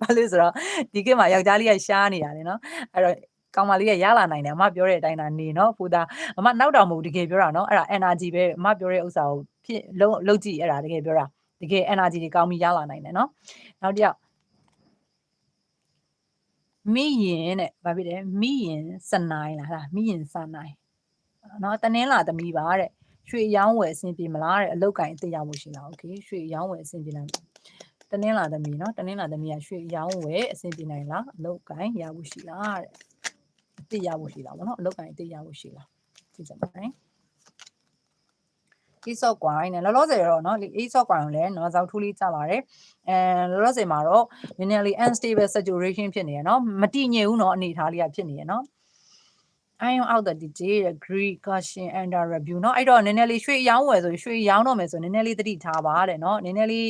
ဘာလို့ဆိုတော့ဒီကိမှာယောက်ျားလေးကရှားနေတာလေเนาะအဲ့တော့ ကောင်မလေးကရလာနိုင်တယ်အမပြောတဲ့အတိုင်းသာနေเนาะဖူတာအမနောက်တော်မဟုတ်တကယ်ပြောတာเนาะအဲ့ဒါ energy ပဲအမပြောတဲ့ဥစ္စာကိုဖြစ်လုံးလုံးကြည့်အဲ့ဒါတကယ်ပြောတာတကယ် energy တွေကောင်းပြီးရလာနိုင်တယ်เนาะနောက်တစ်ယောက်မိရင်တဲ့ဘာဖြစ်လဲမိရင်စနိုင်လားဟာမိရင်စနိုင်เนาะတနင်္လာသမီးပါတဲ့ရွှေရောင်းဝယ်အဆင်ပြေမလားတဲ့အလုတ်ကင်အသိရဖို့ရှိလားโอเคရွှေရောင်းဝယ်အဆင်ပြေလားတနင်္လာသမီးเนาะတနင်္လာသမီးကရွှေရောင်းဝယ်အဆင်ပြေနိုင်လားအလုတ်ကင်ရဖို့ရှိလားတဲ့အ သိရဖို့ရှိလားဗောနော်အလုတ်ကင်အသိရဖို့ရှိလားကြည့်ကြပါမယ်အေးဆော့ကွိုင်းနဲ့လောလောဆယ်တော့เนาะအေးဆော့ကွိုင်းကိုလည်းเนาะဇောက်ထူးလေးကျလာတယ်အဲလောလောဆယ်မှာတော့နည်းနည်းလေး unstable saturation ဖြစ်နေရเนาะမတည်ငြိမ်ဘူးเนาะအနေထားလေးကဖြစ်နေရเนาะ iron out the detail agree caution and review เนาะအဲ့တော့နည်းနည်းလေးရွှေရောင်းဝယ်ဆိုရွှေရောင်းတော့မယ်ဆိုနည်းနည်းလေးသတိထားပါတဲ့เนาะနည်းနည်းလေး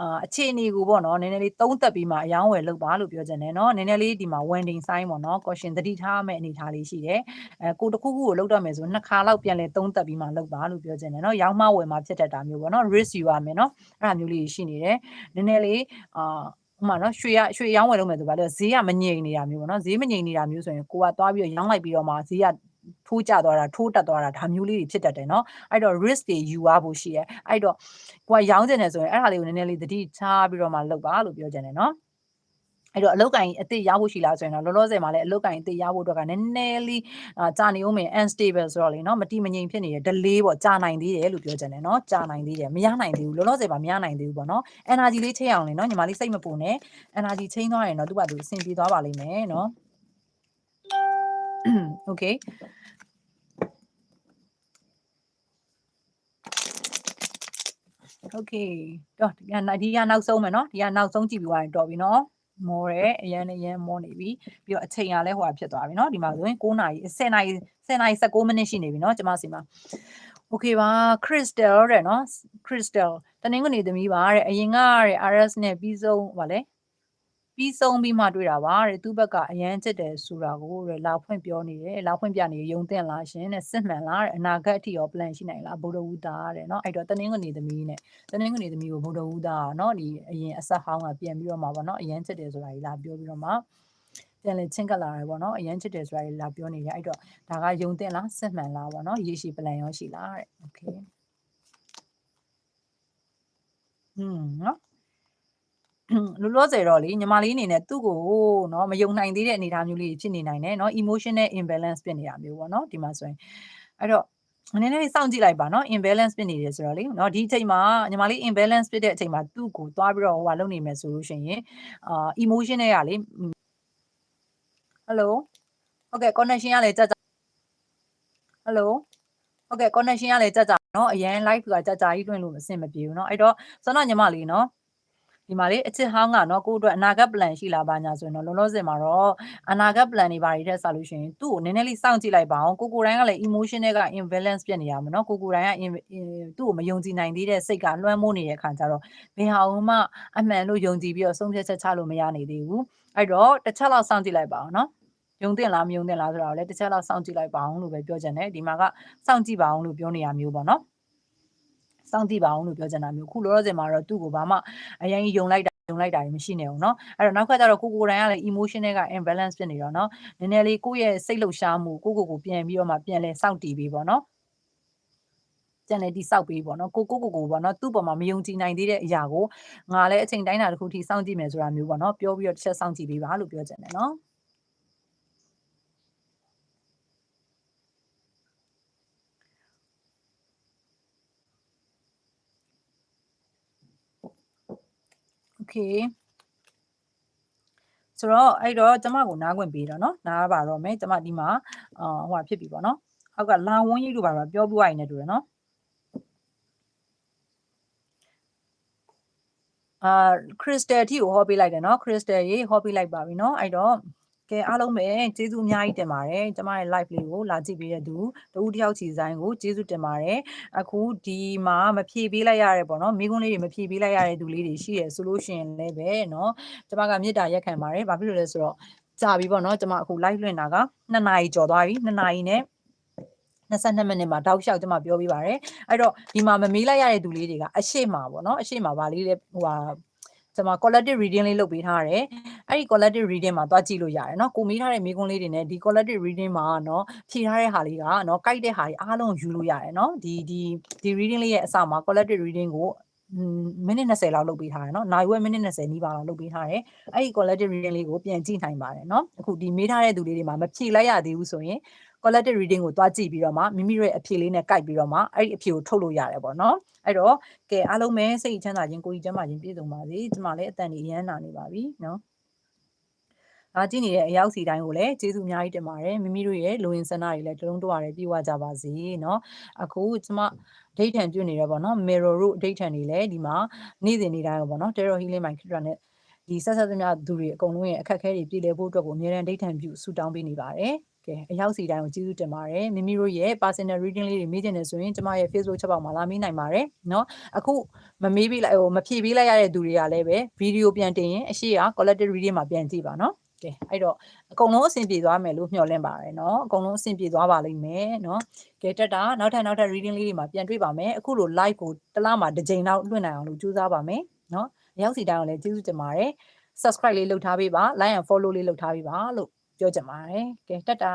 အာအခြေအနေကိုပေါ့เนาะနည်းနည်းလေးသုံးသက်ပြီးမှအရောင်းဝယ်လုပ်ပါလို့ပြောချင်တယ်เนาะနည်းနည်းလေးဒီမှာ wending sign ပေါ့เนาะ caution သတိထားမယ့်အနေထားလေးရှိတယ်အဲကိုတစ်ခုခုကိုလုပ်တော့မယ်ဆိုနှစ်ခါလောက်ပြန်လဲသုံးသက်ပြီးမှလုပ်ပါလို့ပြောချင်တယ်เนาะရောင်းမဝယ်မှာဖြစ်တတ်တာမျိုးပေါ့เนาะ risk ယူရမယ်เนาะအဲ့ဒါမျိုးလေးရှိနေတယ်နည်းနည်းလေးအာ ဥမာနော်ရွှေရရွှေရောင်းဝယ်လုပ်မယ်ဆိုပါလေဈေးကမငြိမ်နေတာမျိုးပေါ့နော်ဈေးမငြိမ်နေတာမျိုးဆိုရင်ကိုကသွားပြီးတော့ရောင်းလိုက်ပြီးတော့မှဈေးကထိုးကျသွားတာထိုးတက်သွားတာဒါမျိုးလေးတွေဖြစ်တတ်တယ်နော်အဲ့တော့ risk တွေယူရဖို့ရှိရဲအဲ့တော့ကိုကရောင်းကျင်တယ်ဆိုရင်အဲ့ဒါလေးကိုနည်းနည်းလေးသတိထားပြီးတော့မှလုပ်ပါလို့ပြောချင်တယ်နော် အဲ့တော့အလုတ်ကင်အစ်စ်ရဖို့ရှိလားဆိုရင်တော့လောလောဆယ်မှာလည်းအလုတ်ကင်အစ်စ်ရဖို့အတွက်ကနည်းနည်းလေးအာကြာနေဦးမယ် unstable ဆိုတော့လေเนาะမတိမငြိမ်ဖြစ်နေတဲ့ delay ပေါ့ကြာနိုင်သေးတယ်လို့ပြောချင်တယ်เนาะကြာနိုင်သေးတယ်မရနိုင်သေးဘူးလောလောဆယ်မှာမရနိုင်သေးဘူးပေါ့เนาะ energy လေးချိန်အောင်လေเนาะညီမလေးစိတ်မပူနဲ့ energy ချိန်သွားရင်တော့သူ့ဘာသူအဆင်ပြေသွားပါလိမ့်မယ်เนาะ okay โอเคတော့ဒီကဒီကနောက်ဆုံးမယ်เนาะဒီကနောက်ဆုံးကြည့်ပြီးသွားရင်တော်ပြီเนาะ မောတယ်အရန်နဲ့အရန်မောနေပြီပြီးတော့အချိန်ကလည်းဟိုဟာဖြစ်သွားပြီเนาะဒီမှာဆိုရင်9နာရီ10နာရီ10နာရီ16မိနစ်ရှိနေပြီเนาะကျွန်မစီမှာ Okay ပါ Crystal တဲ့เนาะ Crystal တနင်္ဂနွေသမီးပါတဲ့အရင်ကတဲ့ RS နဲ့ပြီးဆုံးဗာလဲ ပြီးဆုံးပြီးမှတွေ့တာပါတဲ့သူ့ဘက်ကအရန်ချစ်တယ်ဆိုတာကိုတဲ့လာဖွင့်ပြောနေတယ်လာဖွင့်ပြနေရုံတင်လားရှင်တဲ့စစ်မှန်လားတဲ့အနာဂတ်အထိရော plan ရှိနိုင်လားဗုဒ္ဓဝူတာတဲ့เนาะအဲ့တော့တနင်္ဂနွေသမီးနဲ့တနင်္ဂနွေသမီးကိုဗုဒ္ဓဝူတာเนาะဒီအရင်အဆက်ဟောင်းကပြန်ပြီးတော့မှာပေါ့เนาะအရန်ချစ်တယ်ဆိုတာကြီးလာပြောပြီးတော့မှပြန်လေချင်းကလာတယ်ပေါ့နော်အရန်ချစ်တယ်ဆိုတာကြီးလာပြောနေတယ်အဲ့တော့ဒါကယုံတင်လားစစ်မှန်လားပေါ့နော်ရေရှည် plan ရောရှိလားတဲ့ okay อืมเนาะ လောလောဆယ်တော့လေညီမလေးအနေနဲ့သူ့ကိုเนาะမယုံနိုင်သေးတဲ့အနေအထားမျိုးလေးဖြစ်နေနိုင်တယ်เนาะ emotional imbalance ဖြစ်နေတာမျိုးပေါ့เนาะဒီမှာဆိုရင်အဲ့တော့နည်းနည်းလေးစောင့်ကြည့်လိုက်ပါเนาะ imbalance ဖြစ်နေတယ်ဆိုတော့လေเนาะဒီအချိန်မှာညီမလေး imbalance ဖြစ်တဲ့အချိန်မှာသူ့ကိုသွားပြီးတော့ဟိုဟာလုပ်နေမယ်ဆိုလို့ရှိရင်အာ emotion တွေကလေ hello ဟုတ်ကဲ့ connection ကလည်းကြကြ hello ဟုတ်ကဲ့ connection ကလည်းကြကြเนาะအရင် live ကကြကြကြီးတွင်လို့အဆင်မပြေဘူးเนาะအဲ့တော့ဆိုတော့ညီမလေးเนาะ ဒီမှာလေအချစ်ဟောင်းကနော်ကို့အတွက်အနာဂတ် plan ရှိလာပါညာဆိုရင်တော့လုံးလုံးစင်မှာတော့အနာဂတ် plan တွေဘာတွေထက်ဆက်လို့ရှိရင်သူ့ကိုနည်းနည်းလေးစောင့်ကြည့်လိုက်ပါအောင်ကိုကိုတိုင်းကလည်း emotion တွေက imbalance ဖြစ်နေရမှာနော်ကိုကိုတိုင်းကသူ့ကိုမယုံကြည်နိုင်သေးတဲ့စိတ်ကလွှမ်းမိုးနေတဲ့ခါကျတော့ဘယ်ဟာမှအမှန်လို့ယုံကြည်ပြီးတော့ဆုံးဖြတ်ချက်ချလို့မရနေသေးဘူးအဲ့တော့တစ်ချက်လောက်စောင့်ကြည့်လိုက်ပါအောင်နော်ယုံတင်လားမယုံတင်လားဆိုတာကိုလည်းတစ်ချက်လောက်စောင့်ကြည့်လိုက်ပါအောင်လို့ပဲပြောချင်တယ်ဒီမှာကစောင့်ကြည့်ပါအောင်လို့ပြောနေရမျိုးပေါ့နော် စောင့်ကြည့်ပါအောင်လို့ပြောချင်တာမျိုးခုလောလောဆယ်မှာတော့သူ့ကိုဘာမှအရင်ယုံလိုက်တာယုံလိုက်တာကြီးမရှိနေဘူးเนาะအဲ့တော့နောက်ခါကျတော့ကိုကိုယ်တိုင်ကလည်း emotional က imbalance ဖြစ်နေတော့เนาะနည်းနည်းလေးကိုယ့်ရဲ့စိတ်လှုပ်ရှားမှုကိုကိုကိုပြန်ပြီးတော့မှပြန်လဲစောင့်တည်ပြီးပေါ့เนาะပြန်လဲတိစောက်ပြီးပေါ့နော်ကိုကိုကိုကိုပေါ့နော်သူ့ပေါ်မှာမယုံကြည်နိုင်သေးတဲ့အရာကိုငါလည်းအချိန်တိုင်းတာတစ်ခုထိစောင့်ကြည့်မယ်ဆိုတာမျိုးပေါ့နော်ပြောပြီးတော့တစ်ချက်စောင့်ကြည့်ပေးပါလို့ပြောချင်တယ်နော် okay ဆိုတော့အဲ့တော့ကျမကိုနားခွင့်ပေးတော့เนาะနားပါတော့မယ်ကျမဒီမှာအာဟိုဟာဖြစ်ပြီပေါ့နော်အောက်ကလာဝန်းကြီးတို့ပါပါပြောပြရရင်လည်းတူတယ်เนาะအာခရစ်စတယ်တီကိုဟောပေးလိုက်တယ်เนาะခရစ်စတယ်ရေဟောပေးလိုက်ပါပြီเนาะအဲ့တော့ ကဲအားလုံးပဲကျေးဇူးအများကြီးတင်ပါတယ်ကျမရဲ့ live လေးကိုလာကြည့်ပေးတဲ့သူတဦးတယောက်ချီဆိုင်ကိုကျေးဇူးတင်ပါတယ်အခုဒီမှာမဖြည့်ပေးလိုက်ရတဲ့ပေါ့နော်မိကုန်းလေးတွေမဖြည့်ပေးလိုက်ရတဲ့သူလေးတွေရှိရဆိုလို့ရှိရင်လည်းပဲเนาะကျမကမေတ္တာရက်ခံပါတယ်ဘာဖြစ်လို့လဲဆိုတော့ကြာပြီပေါ့နော်ကျမအခု live လွှင့်တာက2နာရီကျော်သွားပြီ2နာရီနဲ့22မိနစ်မှာတောက်လျှောက်ကျမပြောပြပါရယ်အဲ့တော့ဒီမှာမမေးလိုက်ရတဲ့သူလေးတွေကအရှိမပေါ့နော်အရှိမဗာလေးလေးဟိုဟာကျွန်မ collective reading လေးလုပ်ပေးထားတယ် အဲ့ဒီ collective reading မှာသွားကြည့်လို့ရတယ်เนาะကိုမေးထားတဲ့မိကုန်းလေးတွေနဲ့ဒီ collective reading မှာเนาะဖြည့်ထားတဲ့ဟာလေးကเนาะကြိုက်တဲ့ဟာတွေအားလုံးယူလို့ရတယ်เนาะဒီဒီဒီ reading လေးရဲ့အစမှာ collective reading ကိုမိနစ်20လောက်လုပ်ပေးထားတယ်เนาะနိုင်ဝက်မိနစ်20နီးပါးလောက်လုပ်ပေးထားတယ်အဲ့ဒီ collective reading လေးကိုပြန်ကြည့်နိုင်ပါတယ်เนาะအခုဒီမေးထားတဲ့သူလေးတွေမှာမဖြည့်လိုက်ရသေးဘူးဆိုရင် collective reading ကိုသွားကြည့်ပြီးတော့မှမိမိတို့ရဲ့အဖြေလေးနဲ့ကြိုက်ပြီးတော့မှအဲ့ဒီအဖြေကိုထုတ်လို့ရတယ်ပေါ့နော်အဲ့တော့ကဲအားလုံးပဲစိတ်ချမ်းသာခြင်းကိုယ်ကြီးချမ်းသာခြင်းပြည့်စုံပါစေကျမလည်းအတန်ကြီးရမ်းနာနေပါပြီနော် အားကြည့်နေတဲ့အရောက်စီတိုင်းကိုလည်းကျေးဇူးအများကြီးတင်ပါတယ်မိမိတို့ရဲ့လူဝင်ဆန္ဒတွေလည်းတလုံးတဝရဲပြည့်ဝကြပါစေเนาะအခုကျမဒိတ်ထန်ပြုတ်နေရပေါ့နော် mirror တို့ဒိတ်ထန်တွေလည်းဒီမှာနေ့စဉ်နေ့တိုင်းပေါ့နော် terror healing mind ခရနဲ့ဒီဆက်ဆက်သမျှသူတွေအကုန်လုံးရဲ့အခက်အခဲတွေပြည်လည်ဖို့အတွက်ကိုအများရန်ဒိတ်ထန်ပြုဆူတောင်းပေးနေပါတယ်ကဲအရောက်စီတိုင်းကိုကျေးဇူးတင်ပါတယ်မိမိတို့ရဲ့ personal reading လေးတွေမေးချင်တယ်ဆိုရင်ကျမရဲ့ Facebook ချက်ပေါက်မှာလာမေးနိုင်ပါတယ်เนาะအခုမမေးပေးလိုက်ဟိုမဖြည့်ပေးလိုက်ရတဲ့သူတွေကလည်းပဲဗီဒီယိုပြန်တင်ရင်အရှိက collective reading မှာပြန်ကြည့်ပါเนาะ ကဲအဲ့တော့အကုန်လုံးအဆင်ပြေသွားမယ်လို့မျှော်လင့်ပါတယ်เนาะအကုန်လုံးအဆင်ပြေသွားပါလိမ့်မယ်เนาะကဲတက်တာနောက်ထပ်နောက်ထပ် reading လေးတွေမှာပြန်တွေ့ပါမယ်အခုလို live ကိုတစ်လားမှာတစ်ကြိမ်လောက်လွှင့်နိုင်အောင်လို့ကြိုးစားပါမယ်เนาะအရောက်စီတိုင်းကိုလည်းကျေးဇူးတင်ပါတယ် subscribe လေးလုပ်ထားပေးပါ like and follow လေးလုပ်ထားပေးပါလို့ပြောချင်ပါတယ်ကဲတက်တာ